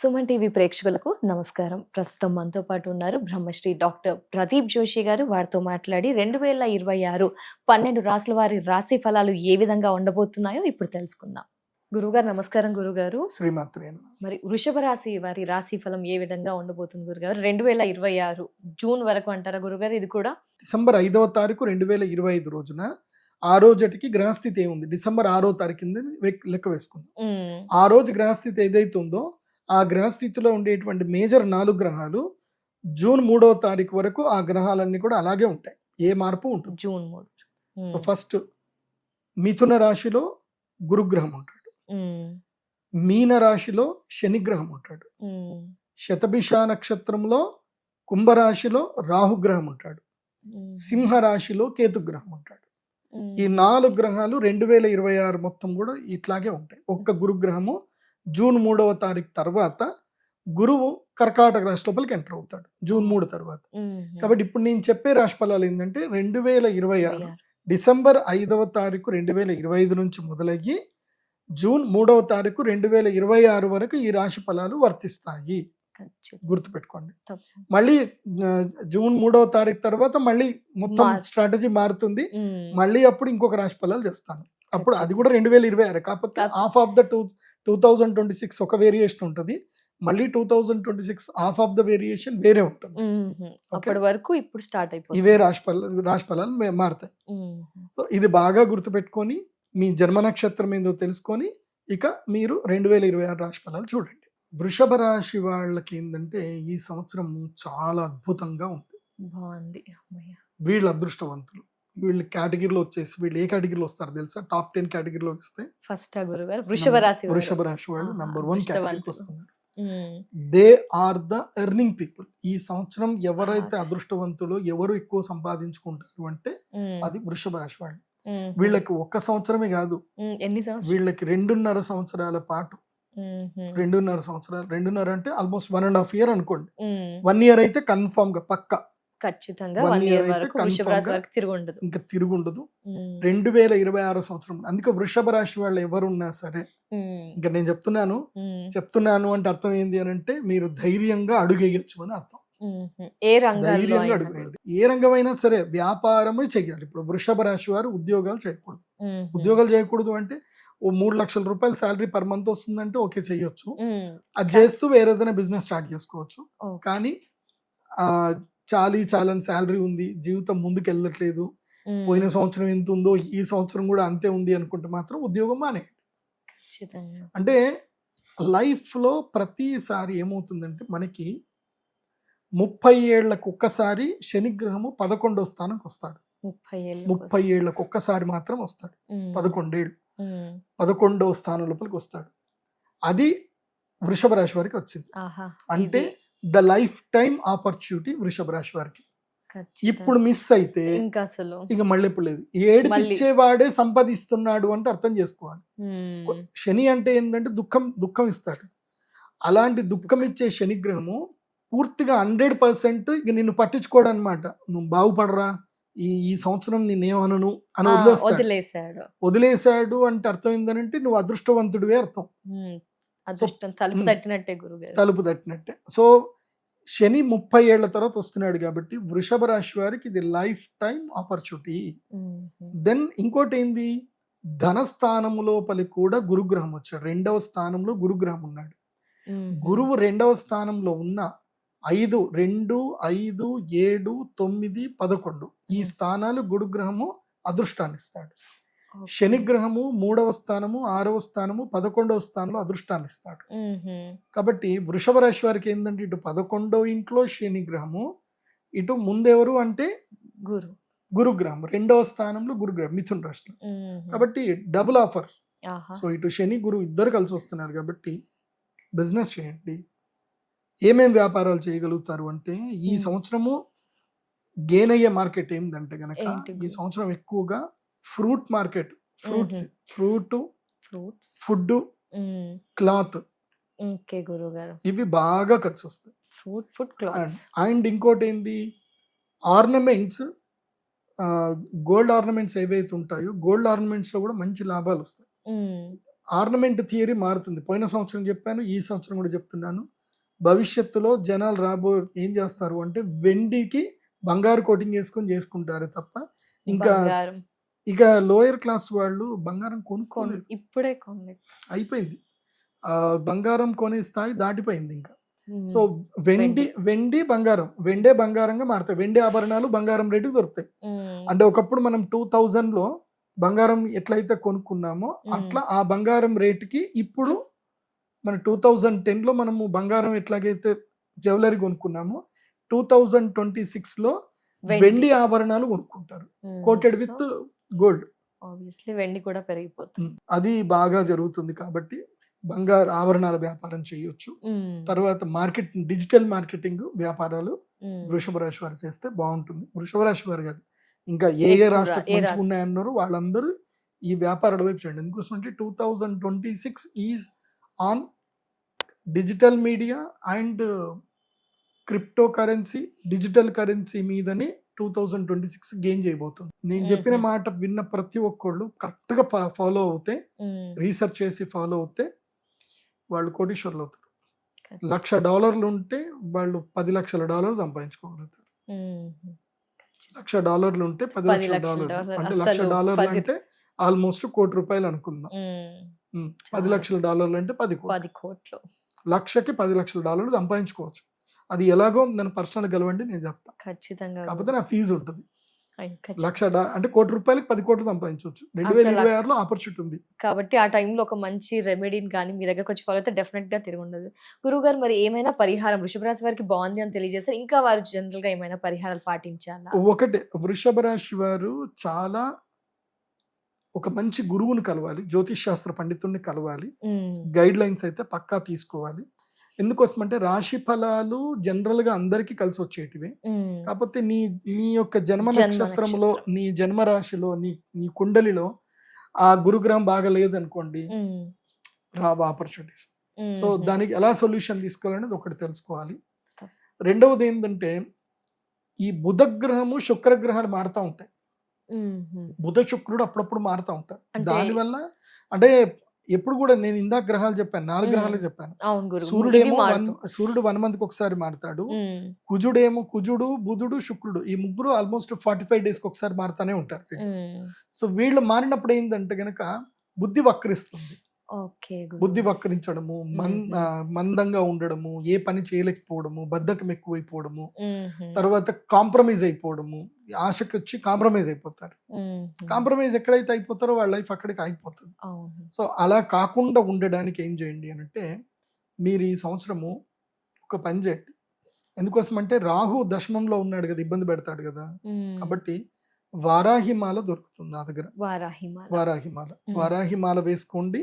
Suman TV ప్రేక్షకులకు నమస్కారం. ప్రస్తుతం మనతో పాటు ఉన్నారు బ్రహ్మశ్రీ డాక్టర్ ప్రదీప్ జోషి గారు. వారితో మాట్లాడి రెండు వేల ఇరవై ఆరు పన్నెండు రాసుల వారి రాశి ఫలాలు ఏ విధంగా ఉండబోతున్నాయో ఇప్పుడు తెలుసుకుందాం. గురుగారు నమస్కారం గురుగారు శ్రీమాత్రే. మరి వృషభ రాశి వారి రాశి ఫలం ఏ విధంగా ఉండబోతుంది గురుగారు రెండు వేల ఇరవై ఆరు జూన్ వరకు అంటారా గురుగారు ఇది కూడా డిసెంబర్ ఐదవ తారీఖు రెండు వేల ఇరవై ఐదు రోజున. ఆ రోజుటికి గ్రహస్థితి ఏముంది? డిసెంబర్ ఆరో తారీఖు లెక్క వేసుకుందాం. ఆ రోజు గ్రహస్థితి ఏదైతే ఉందో ఆ గ్రహస్థితిలో ఉండేటువంటి మేజర్ నాలుగు గ్రహాలు జూన్ మూడవ తారీఖు వరకు ఆ గ్రహాలన్నీ కూడా అలాగే ఉంటాయి. ఏ మార్పు ఉంటుంది జూన్ మూడు. సో ఫస్ట్ మిథున రాశిలో గురుగ్రహం ఉంటాడు. మీన రాశిలో శనిగ్రహం ఉంటాడు. శతభిష నక్షత్రంలో కుంభరాశిలో రాహుగ్రహం ఉంటాడు. ఉమ్, సింహ రాశిలో కేతుగ్రహం ఉంటాడు. ఈ నాలుగు గ్రహాలు రెండు వేల ఇరవై ఆరు మొత్తం కూడా ఇట్లాగే ఉంటాయి. ఒక్క గురుగ్రహము జూన్ మూడవ తారీఖు తర్వాత గురువు కర్కాటక రాశి లోపలికి ఎంటర్ అవుతాడు జూన్ మూడు తర్వాత కాబట్టి ఇప్పుడు నేను చెప్పే రాశి ఫలాలు ఏంటంటే రెండు వేల ఇరవై ఆరు. డిసెంబర్ ఐదవ తారీఖు రెండు వేల ఇరవై ఐదు నుంచి మొదలయ్యి జూన్ మూడవ తారీఖు రెండు వేల ఇరవై ఆరు వరకు ఈ రాశి ఫలాలు వర్తిస్తాయి. గుర్తుపెట్టుకోండి. మళ్ళీ జూన్ మూడవ తారీఖు తర్వాత మళ్ళీ మొత్తం స్ట్రాటజీ మారుతుంది. మళ్ళీ అప్పుడు ఇంకొక రాశి ఫలాలు చేస్తాను అప్పుడు అది. కూడా రెండు వేల ఇరవై ఆరు. కాకపోతే half of the two two thousand twenty six ఒక వేరియేషన్ ఉంటుంది. మళ్ళీ two thousand twenty six half of the variation వేరే ఉంటుంది. అప్పటి వరకు ఇప్పుడు స్టార్ట్ అయిపోతుంది. ఇవే రాశి ఫలాలు రాశి ఫలాలు మారుతాయి. సో ఇది బాగా గుర్తుపెట్టుకొని మీ జన్మ నక్షత్రం ఏందో తెలుసుకొని ఇక మీరు రెండు వేల ఇరవై ఆరు రాశి ఫలాలు చూడండి. వృషభ రాశి వాళ్ళకి ఏంటంటే ఈ సంవత్సరం చాలా అద్భుతంగా ఉంది. బాగుంది. అమ్మయ్య. వీళ్ళు అదృష్టవంతులు. వీళ్ళు కేటగిరీలో వచ్చేసి వీళ్ళు ఏ కేటగిరీలో వస్తారు తెలుసా? టాప్ టెన్ కేటగిరీలో వస్తే ఫస్ట్ ఆ గురుగారు వృషభ రాశి వారు. వృషభ రాశి వాళ్ళు ఆహా, నంబర్ వన్ కేటగిరీకి అదృష్టవంతులు. వస్తున్నారు. ఉమ్, they are the earning people. ఈ సంవత్సరం ఎవరైతే. అదృష్టవంతులు ఎవరు ఎక్కువ సంపాదించుకుంటారు అంటే ఉమ్, అది వృషభ రాశి వాళ్ళు. ఉమ్, వీళ్ళకి ఒక్క సంవత్సరమే కాదు. ఉమ్, ఎన్ని సంవత్సరాలు వీళ్ళకి రెండున్నర సంవత్సరాల పాటు రెండున్నర సంవత్సరాలు. రెండున్నర అంటే almost one and half year అనుకోండి. వన్ ఇయర్ అయితే కన్ఫామ్గా పక్క. ఖచ్చితంగా వన్ ఇయర్ వరకు ఇంకా తిరుగుండదు రెండు వేల ఇరవై ఆరో సంవత్సరం. అందుకే వృషభ రాశి వాళ్ళు ఎవరున్నా సరే ఇంకా నేను చెప్తున్నాను. చెప్తున్నాను అంటే అర్థం ఏంటి అని అంటే మీరు ధైర్యంగా అడుగేయచ్చు అని అర్థం. ఏ అడుగువేయండి ఏ రంగమైనా సరే వ్యాపారమే చేయాలి. ఇప్పుడు వృషభ రాశి వారు ఉద్యోగాలు చేయకూడదు. ఉద్యోగాలు చేయకూడదు అంటే ఓ మూడు లక్షల రూపాయల శాలరీ పర్ మంత్ వస్తుందంటే ఓకే చేయొచ్చు అది చేస్తూ వేరే ఏదైనా బిజినెస్ స్టార్ట్ చేసుకోవచ్చు. కానీ ఆ చాలీ చాలని శాలరీ ఉంది జీవితం ముందుకు వెళ్ళట్లేదు పోయిన సంవత్సరం ఎంత ఉందో ఈ సంవత్సరం కూడా అంతే ఉంది అనుకుంటే మాత్రం ఉద్యోగం మానే అంటే లైఫ్లో ప్రతిసారి ఏమవుతుందంటే మనకి ముప్పై ఏళ్ళకు ఒక్కసారి శనిగ్రహము పదకొండో స్థానంకి వస్తాడు ముప్పై ఏళ్ళు ముప్పై ఏళ్ళకు ఒక్కసారి మాత్రం వస్తాడు. పదకొండేళ్ళు. పదకొండవ స్థానం లోపలికి వస్తాడు. అది వృషభ రాశి వారికి వచ్చింది. అంటే ద లైఫ్ టైం ఆపర్చునిటీ వృషభ రాశి వారికి. ఇప్పుడు మిస్ అయితే ఇంకా అసలు. ఇక మళ్ళీ ఇప్పుడు లేదు. ఏడిపించేవాడే సంపాదిస్తున్నాడు అంటే అర్థం చేసుకోవాలి. శని అంటే ఏంటంటే దుఃఖం దుఃఖం ఇస్తాడు. అలాంటి దుఃఖం ఇచ్చే శనిగ్రహము పూర్తిగా హండ్రెడ్ పర్సెంట్ ఇక నిన్ను పట్టించుకోడు అనమాట నువ్వు బాగుపడరా ఈ ఈ సంవత్సరం నేనేమనను అని ఆ, వదిలేస్తాడు. వదిలేశాడు. అంటే అర్థం ఏంటంటే నువ్వు అదృష్టవంతుడివే అర్థం. తలుపు. తట్టినట్టే గురుగారు. తలుపు తట్టినట్టే. సో శని ముప్పై ఏళ్ళ తర్వాత వస్తున్నాడు కాబట్టి వృషభ రాశి వారికి ఇది లైఫ్ టైం ఆపర్చునిటీ. దెన్ ఇంకోటి ఏంది ధనస్థానం లోపలి కూడా గురుగ్రహం వచ్చాడు. రెండవ స్థానంలో గురుగ్రహం ఉన్నాడు. గురువు రెండవ స్థానంలో ఉన్న ఐదు రెండు ఐదు ఏడు తొమ్మిది పదకొండు. ఈ. స్థానాలు గురుగ్రహము అదృష్టాన్ని ఇస్తాడు. శనిగ్రహము మూడవ స్థానము ఆరవ స్థానము పదకొండవ స్థానంలో అదృష్టాన్ని ఇస్తాడు. కాబట్టి వృషభ రాశి వారికి ఏంటంటే ఇటు పదకొండో ఇంట్లో శనిగ్రహము ఇటు ముందెవరు అంటే గురు. గురుగ్రహం రెండవ స్థానంలో గురుగ్రహం మిథున్ రాశిలో ఉమ్, కాబట్టి డబుల్ ఆఫర్. సో ఇటు శని గురు ఇద్దరు కలిసి వస్తున్నారు కాబట్టి బిజినెస్ చేయండి. ఏమేం వ్యాపారాలు చేయగలుగుతారు అంటే ఈ. సంవత్సరము గెయిన్ అయ్యే మార్కెట్ ఏంటంటే గనక ఏంటి ఈ? సంవత్సరం ఎక్కువగా fruit market fruits. Fruit fruits? Food cloth. Okay ఇవి బాగా కలిసి వస్తాయి ఫ్రూట్ ఫుడ్ క్లాత్స్? అండ్ ఇంకోటి ఏంది ఆర్నమెంట్స్ గోల్డ్ ఆర్నమెంట్స్ ఏవైతే ఉంటాయో గోల్డ్ ఆర్నమెంట్స్లో కూడా మంచి లాభాలు వస్తాయి ఆర్నమెంట్ థియరీ మారుతుంది. పోయిన సంవత్సరం చెప్పాను ఈ సంవత్సరం కూడా చెప్తున్నాను. భవిష్యత్తులో జనాలు రాబో ఏం చేస్తారు అంటే వెండికి బంగారు కోటింగ్ వేసుకొని చేసుకుంటారు తప్ప ఇంకా ఇక లోయర్ క్లాస్ వాళ్ళు బంగారం కొన్ కొనుక్కోలేరు ఇప్పుడే కొన్ని అయిపోయింది. బంగారం కొనే స్థాయి దాటిపోయింది ఇంకా. సో వెండి వెండి. బంగారం వెండే బంగారంగా మారుతాయి. వెండి ఆభరణాలు బంగారం రేటుకి దొరుకుతాయి. అంటే ఒకప్పుడు మనం టూ థౌజండ్లో బంగారం ఎట్లయితే కొనుక్కున్నామో. అట్లా ఆ బంగారం రేటుకి ఇప్పుడు మన టూ థౌజండ్ టెన్లో మనము బంగారం ఎట్లాగైతే జ్యువెలరీ కొనుక్కున్నామో టూ థౌజండ్ ట్వంటీ సిక్స్లో వెండి. ఆభరణాలు కొనుక్కుంటారు. కోటెడ్ విత్ గోల్డ్ ఆబ్వియస్లీ వెండి కూడా పెరిగిపోతుంది. అది బాగా జరుగుతుంది కాబట్టి బంగారు ఆభరణాల వ్యాపారం చేయొచ్చు. ఉమ్, తర్వాత మార్కెట్ డిజిటల్ మార్కెటింగ్ వ్యాపారాలు ఉమ్, వృషభ రాశి వారు చేస్తే బాగుంటుంది. వృషభ రాశి వారు కాదు ఇంకా ఏ ఏ మంచిగా రాష్ట్రం? ఉన్నాయన్నారు వాళ్ళందరూ ఈ వ్యాపారాల వైపు చేయండి ఎందుకోసం అంటే two thousand twenty six is on digital media and crypto currency digital currency మీదని two thousand twenty six gain చేయబోతుంది. నేను చెప్పిన. మాట విన్న ప్రతి ఒక్కళ్ళు కరెక్ట్గా ఫాలో అవుతే రీసెర్చ్ చేసి ఫాలో అవుతే వాళ్ళు కోటీశ్వర్లు అవుతారు. లక్ష డాలర్లు ఉంటే వాళ్ళు పది లక్షల డాలర్లు సంపాదించుకోగలుగుతారు. లక్ష డాలర్లు ఉంటే పది లక్షల డాలర్లు. అంటే లక్ష డాలర్లు అంటే ఆల్మోస్ట్ కోటి రూపాయలు అనుకుందాం. పది. లక్షల డాలర్లు అంటే పది పది కోట్లు. లక్షకి పది లక్షల డాలర్లు సంపాదించుకోవచ్చు. అది ఎలాగో నేను పర్సనల్ గెలవండి నేను చెప్తా. ఖచ్చితంగా కాకపోతే నా ఫీజు ఉంటుంది. లక్ష అంటే కోటి రూపాయలకి పది కోట్లు సంపాదించవచ్చు. రెండు వేల ఇరవై ఆరులో ఆపర్చునిటీ ఉంది. కాబట్టి ఆ టైంలో ఒక మంచి రెమెడీని కానీ మీ దగ్గరకు వచ్చి ఫాలో అయితే డెఫినెట్గా తిరిగి ఉండదు. గురువు గారు మరి ఏమైనా పరిహారం వృషభ రాశి వారికి బాగుంది అని తెలియజేస్తారు ఇంకా వారు జనరల్గా ఏమైనా పరిహారాలు పాటించాలా? ఒకటే వృషభ రాశి వారు చాలా ఒక మంచి గురువుని కలవాలి జ్యోతిష్ శాస్త్ర పండితుడిని కలవాలి గైడ్ లైన్స్ అయితే పక్కా తీసుకోవాలి. ఎందుకోసం అంటే రాశి ఫలాలు జనరల్గా అందరికీ కలిసి వచ్చేటివి. కాకపోతే నీ నీ యొక్క జన్మ నక్షత్రంలో నక్షత్రం. నీ జన్మ రాశిలో నీ నీ కుండలిలో ఆ గురుగ్రహం బాగా లేదనుకోండి రావు ఆపర్చునిటీస్. సో దానికి ఎలా సొల్యూషన్ తీసుకోవాలనేది ఒకటి తెలుసుకోవాలి. రెండవది ఏంటంటే ఈ బుధగ్రహము శుక్రగ్రహాలు మారుతూ ఉంటాయి. బుధ శుక్రుడు అప్పుడప్పుడు మారుతూ ఉంటారు. దానివల్ల అంటే ఎప్పుడు కూడా నేను ఇందాక గ్రహాలు చెప్పాను నాలుగు. గ్రహాలు చెప్పాను. సూర్యుడేమో వన్ సూర్యుడు వన్ మంత్కి ఒకసారి మారుతాడు. కుజుడేమో కుజుడు బుధుడు శుక్రుడు ఈ ముగ్గురు ఆల్మోస్ట్ ఫార్టీ ఫైవ్ డేస్కి ఒకసారి మారుతానే ఉంటారు. సో వీళ్ళు మారినప్పుడు ఏంటంటే గనక బుద్ధి వక్రిస్తుంది. బుద్ధి వక్రించడము మందంగా ఉండడము ఏ పని చేయలేకపోవడము బద్ధకం ఎక్కువైపోవడము తర్వాత కాంప్రమైజ్ అయిపోవడము ఆశకి వచ్చి కాంప్రమైజ్ అయిపోతారు. కాంప్రమైజ్ ఎక్కడైతే అయిపోతారో వాళ్ళ లైఫ్ అక్కడికి అయిపోతుంది సో అలా కాకుండా ఉండడానికి ఏం చేయండి అని అంటే మీరు ఈ సంవత్సరము ఒక పని చేయండి. ఎందుకోసం అంటే రాహు దశమంలో ఉన్నాడు కదా ఇబ్బంది పెడతాడు కదా కాబట్టి వారాహిమాల దొరుకుతుంది నా దగ్గర. వారాహిమాల. వారాహిమాల. వారాహిమాల వేసుకోండి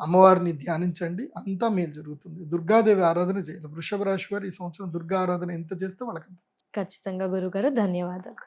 అమ్మవారిని ధ్యానించండి. అంతా మేలు జరుగుతుంది. దుర్గాదేవి ఆరాధన చేయాలి. వృషభ రాశి వారు ఈ సంవత్సరం దుర్గా ఆరాధన ఎంత చేస్తే వాళ్ళకి ఖచ్చితంగా గురుగారు ధన్యవాదాలు.